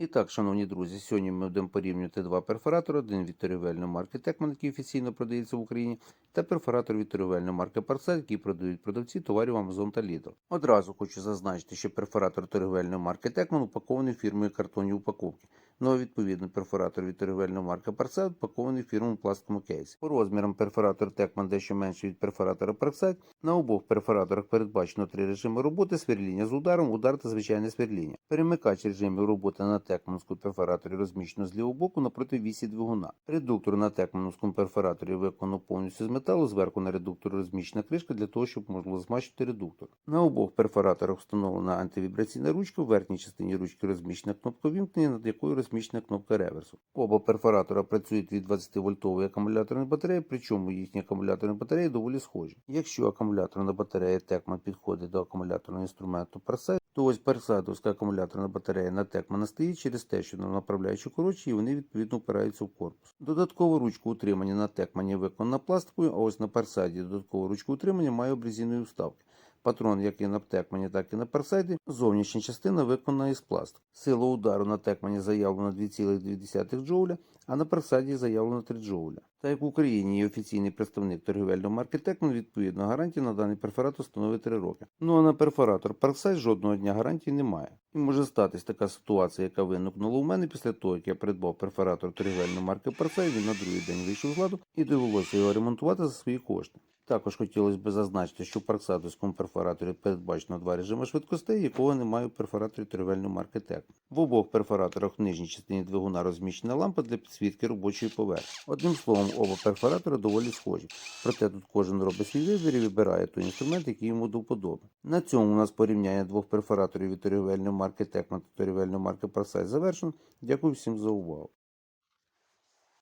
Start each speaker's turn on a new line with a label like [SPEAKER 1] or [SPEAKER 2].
[SPEAKER 1] І так, шановні друзі, сьогодні ми будемо порівнювати два перфоратори: один від торгівельної марки Текман, який офіційно продається в Україні, та перфоратор від торгівельної марки Парсет, який продають продавці товарів Amazon та Lidl. Одразу хочу зазначити, що перфоратор торгівельної марки Текман упакований фірмою картонні упаковки. Ну а відповідно перфоратор від торгівельної марки Parcel упакований фірмою пластиковому кейсі. По розмірам перфоратор Tekman дещо менший від перфоратора Parcel. На обох перфораторах передбачено три режими роботи: сверління з ударом, удар та звичайне сверління. Перемикач режимів роботи на Текманському перфораторі розміщено з лівого боку напроти вісі двигуна. Редуктор на Текманському перфораторі виконано повністю з металу. Зверху на редукторі розміщена кришка для того, щоб можна змащити редуктор. На обох перфораторах встановлена антивібраційна ручка. В верхній частині ручки розміщена кнопка вімкнення, над якою розміщена кнопка реверсу. Оба перфоратора працюють від 20 вольтової акумуляторної батареї, причому їхні акумуляторні батареї доволі схожі. Якщо акумуляторна батарея Tekman підходить до акумуляторного інструменту Parcel, то ось персадовська акумуляторна батарея на Tekman стоїть через те, що на направляючу коротші, і вони відповідно впираються в корпус. Додаткову ручку утримання на Tekman виконана пластикою, а ось на Парсаді додаткову ручку утримання має обрізінної вставки. Патрон, як і на Текмані, так і на Парсайді, зовнішня частина виконана із пласту. Сила удару на Текмані заявлена 2,2 джоуля, а на персайді заявлено 3 джоуля. Та як в Україні є офіційний представник торгівельного марки Текман, відповідно гарантія на даний перфоратор становить 3 роки. Ну а на перфоратор Парксайд жодного дня гарантії немає. І може статись така ситуація, яка виникнула у мене після того, як я придбав перфоратор торгівельної марки Парсайд, він на другий день вийшов з ладу і довелося його ремонтувати за свої кошти. Також хотілося б зазначити, що в парксадовському перфораторі передбачено два режими швидкостей, якого немає у перфораторі торгівельної марки TEC. В обох перфораторах в нижній частині двигуна розміщена лампа для підсвітки робочої поверхні. Одним словом, оба перфоратори доволі схожі. Проте тут кожен робить свій вибір і вибирає той інструмент, який йому до. На цьому у нас порівняння двох перфораторів від торгівельної марки TEC та марки Parsight завершено. Дякую всім за увагу.